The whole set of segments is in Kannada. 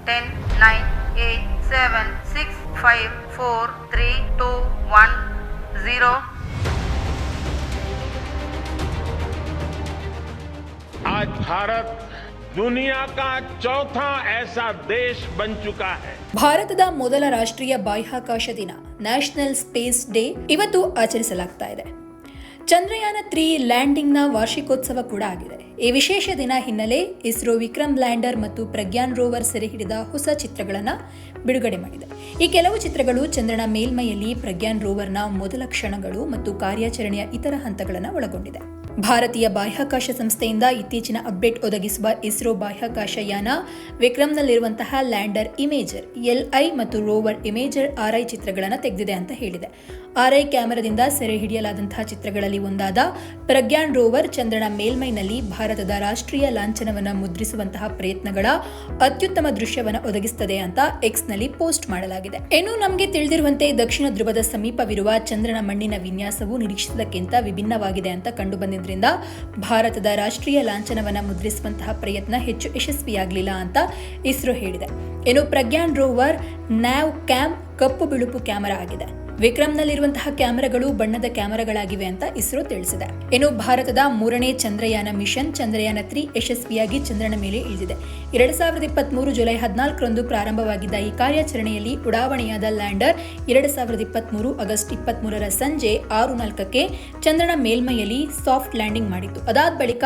10, 9, 8, 7, 6, 5, 4, 3, 2, 1, 0. आज भारत दुनिया का चौथा ऐसा देश बन चुका है ಭಾರತದ ಮೊದಲ ರಾಷ್ಟ್ರೀಯ ಬಾಹ್ಯಾಕಾಶ ದಿನ ನ್ಯಾಷನಲ್ ಸ್ಪೇಸ್ ಡೇ ಇವತ್ತು ಆಚರಿಸಲಾಗ್ತಾ ಇದೆ ಚಂದ್ರಯಾನ ತ್ರೀ ಲ್ಯಾಂಡಿಂಗ್ನ ವಾರ್ಷಿಕೋತ್ಸವ ಕೂಡ ಆಗಿದೆ. ಈ ವಿಶೇಷ ದಿನ ಹಿನ್ನೆಲೆ ಇಸ್ರೋ ವಿಕ್ರಮ್ ಲ್ಯಾಂಡರ್ ಮತ್ತು ಪ್ರಜ್ಞಾನ್ ರೋವರ್ ಸೆರೆ ಹಿಡಿದ ಹೊಸ ಚಿತ್ರಗಳನ್ನು ಬಿಡುಗಡೆ ಮಾಡಿದೆ. ಈ ಕೆಲವು ಚಿತ್ರಗಳು ಚಂದ್ರನ ಮೇಲ್ಮೈಯಲ್ಲಿ ಪ್ರಜ್ಞಾನ್ ರೋವರ್ನ ಮೊದಲ ಕ್ಷಣಗಳು ಮತ್ತು ಕಾರ್ಯಾಚರಣೆಯ ಇತರ ಹಂತಗಳನ್ನು ಒಳಗೊಂಡಿದೆ. ಭಾರತೀಯ ಬಾಹ್ಯಾಕಾಶ ಸಂಸ್ಥೆಯಿಂದ ಇತ್ತೀಚಿನ ಅಪ್ಡೇಟ್ ಒದಗಿಸುವ ಇಸ್ರೋ ಬಾಹ್ಯಾಕಾಶ ಯಾನ ವಿಕ್ರಮ್ನಲ್ಲಿರುವಂತಹ ಲ್ಯಾಂಡರ್ ಇಮೇಜರ್ ಎಲ್ಐ ಮತ್ತು ರೋವರ್ ಇಮೇಜರ್ ಆರ್ಐ ಚಿತ್ರಗಳನ್ನು ತೆಗೆದಿದೆ ಅಂತ ಹೇಳಿದೆ. ಆರ್ಐ ಕ್ಯಾಮೆರಾದಿಂದ ಸೆರೆ ಹಿಡಿಯಲಾದಂತಹ ಚಿತ್ರಗಳಲ್ಲಿ ಒಂದಾದ ಪ್ರಜ್ಞಾನ್ ರೋವರ್ ಚಂದ್ರನ ಮೇಲ್ಮೈನಲ್ಲಿ ಭಾರತದ ರಾಷ್ಟ್ರೀಯ ಲಾಂಛನವನ್ನು ಮುದ್ರಿಸುವಂತಹ ಪ್ರಯತ್ನಗಳ ಅತ್ಯುತ್ತಮ ದೃಶ್ಯವನ್ನು ಒದಗಿಸುತ್ತದೆ ಅಂತ ಎಕ್ಸ್ನಲ್ಲಿ ಪೋಸ್ಟ್ ಮಾಡಲಾಗಿದೆ. ಇನ್ನು ನಮಗೆ ತಿಳಿದಿರುವಂತೆ ದಕ್ಷಿಣ ಧ್ರುವದ ಸಮೀಪವಿರುವ ಚಂದ್ರನ ಮಣ್ಣಿನ ವಿನ್ಯಾಸವು ನಿರೀಕ್ಷಿತಕ್ಕಿಂತ ವಿಭಿನ್ನವಾಗಿದೆ ಅಂತ ಕಂಡುಬಂದಿದ್ದರಿಂದ ಭಾರತದ ರಾಷ್ಟ್ರೀಯ ಲಾಂಛನವನ್ನು ಮುದ್ರಿಸುವಂತಹ ಪ್ರಯತ್ನ ಹೆಚ್ಚು ಯಶಸ್ವಿಯಾಗಲಿಲ್ಲ ಅಂತ ಇಸ್ರೋ ಹೇಳಿದೆ. ಇನ್ನು ಪ್ರಜ್ಞಾನ್ ರೋವರ್, ನ್ಯಾವ್ ಕ್ಯಾಮ್ ಕಪ್ಪು ಬಿಳುಪು ಕ್ಯಾಮರಾ ಆಗಿದೆ. ವಿಕ್ರಮ್ನಲ್ಲಿರುವಂತಹ ಕ್ಯಾಮೆರಾಗಳು ಬಣ್ಣದ ಕ್ಯಾಮೆರಾಗಳಾಗಿವೆ ಅಂತ ಇಸ್ರೋ ತಿಳಿಸಿದೆ. ಇನ್ನು ಭಾರತದ ಮೂರನೇ ಚಂದ್ರಯಾನ ಮಿಷನ್ ಚಂದ್ರಯಾನ ತ್ರೀ ಯಶಸ್ವಿಯಾಗಿ ಚಂದ್ರನ ಮೇಲೆ ಇಳಿದಿದೆ. ಎರಡ್ ಸಾವಿರದ ಇಪ್ಪತ್ಮೂರು ಜುಲೈ ಹದಿನಾಲ್ಕರಂದು ಪ್ರಾರಂಭವಾಗಿದ್ದ ಈ ಕಾರ್ಯಾಚರಣೆಯಲ್ಲಿ ಉಡಾವಣೆಯಾದ ಲ್ಯಾಂಡರ್ ಎರಡ್ ಸಾವಿರದ ಇಪ್ಪತ್ಮೂರು ಆಗಸ್ಟ್ ಇಪ್ಪತ್ಮೂರರ ಸಂಜೆ ಆರು ನಾಲ್ಕಕ್ಕೆ ಚಂದ್ರನ ಮೇಲ್ಮೈಯಲ್ಲಿ ಸಾಫ್ಟ್ ಲ್ಯಾಂಡಿಂಗ್ ಮಾಡಿತ್ತು. ಅದಾದ ಬಳಿಕ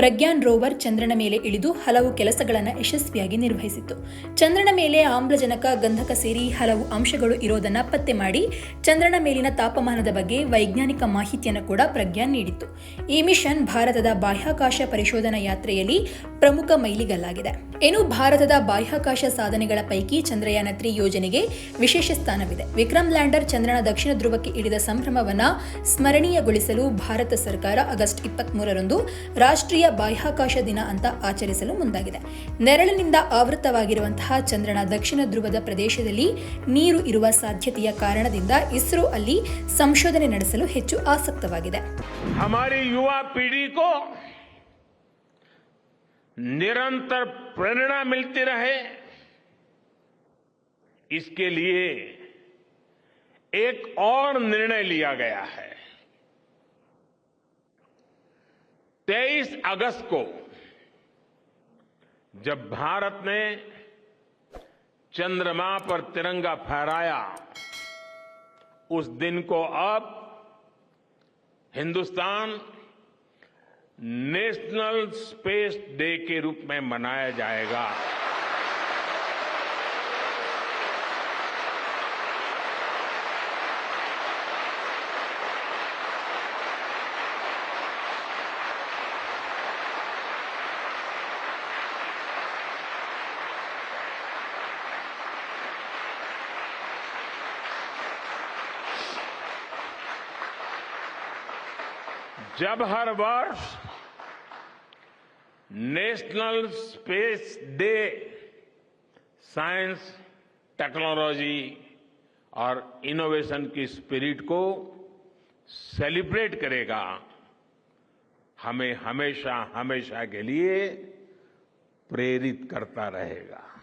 ಪ್ರಜ್ಞಾನ್ ರೋವರ್ ಚಂದ್ರನ ಮೇಲೆ ಇಳಿದು ಹಲವು ಕೆಲಸಗಳನ್ನು ಯಶಸ್ವಿಯಾಗಿ ನಿರ್ವಹಿಸಿತ್ತು. ಚಂದ್ರನ ಮೇಲೆ ಆಮ್ಲಜನಕ ಗಂಧಕ ಸೇರಿ ಹಲವು ಅಂಶಗಳು ಇರೋದನ್ನ ಪತ್ತೆ ಮಾಡಿ ಚಂದ್ರನ ಮೇಲಿನ ತಾಪಮಾನದ ಬಗ್ಗೆ ವೈಜ್ಞಾನಿಕ ಮಾಹಿತಿಯನ್ನು ಕೂಡ ಪ್ರಜ್ಞಾನ್ ನೀಡಿತ್ತು. ಈ ಮಿಷನ್ ಭಾರತದ ಬಾಹ್ಯಾಕಾಶ ಪರಿಶೋಧನಾ ಯಾತ್ರೆಯಲ್ಲಿ ಪ್ರಮುಖ ಮೈಲಿಗಲ್ಲಾಗಿದೆ. ಇನ್ನು ಭಾರತದ ಬಾಹ್ಯಾಕಾಶ ಸಾಧನೆಗಳ ಪೈಕಿ ಚಂದ್ರಯಾನ ತ್ರೀ ಯೋಜನೆಗೆ ವಿಶೇಷ ಸ್ಥಾನವಿದೆ. ವಿಕ್ರಮ್ ಲ್ಯಾಂಡರ್ ಚಂದ್ರನ ದಕ್ಷಿಣ ಧ್ರುವಕ್ಕೆ ಇಳಿದ ಸಂಭ್ರಮವನ್ನು ಸ್ಮರಣೀಯಗೊಳಿಸಲು ಭಾರತ ಸರ್ಕಾರ ಆಗಸ್ಟ್ ಇಪ್ಪತ್ಮೂರರಂದು ರಾಷ್ಟ್ರೀಯ ಬಾಹ್ಯಾಕಾಶ ದಿನ ಅಂತ ಆಚರಿಸಲು ಮುಂದಾಗಿದೆ. ನೆರಳಿನಿಂದ ಆವೃತವಾಗಿರುವಂತಹ ಚಂದ್ರನ ದಕ್ಷಿಣ ಧ್ರುವದ ಪ್ರದೇಶದಲ್ಲಿ ನೀರು ಇರುವ ಸಾಧ್ಯತೆಯ ಕಾರಣದಿಂದ ಇಸ್ರೋ ಅಲ್ಲಿ ಸಂಶೋಧನೆ ನಡೆಸಲು ಹೆಚ್ಚು ಆಸಕ್ತವಾಗಿದೆ हमारी युवा पीढ़ी को निरंतर प्रेरणा मिलती रहे इसके लिए एक और निर्णय लिया गया है 23 अगस्त को जब भारत ने चंद्रमा पर तिरंगा फहराया उस दिन को अब हिंदुस्तान नेशनल स्पेस डे के रूप में मनाया जाएगा। जब हर वर्ष national space day science, technology और इनोवेशन की स्पिरिट को सेलिब्रेट करेगा, हमें हमेशा हमेशा के लिए प्रेरित करता रहेगा।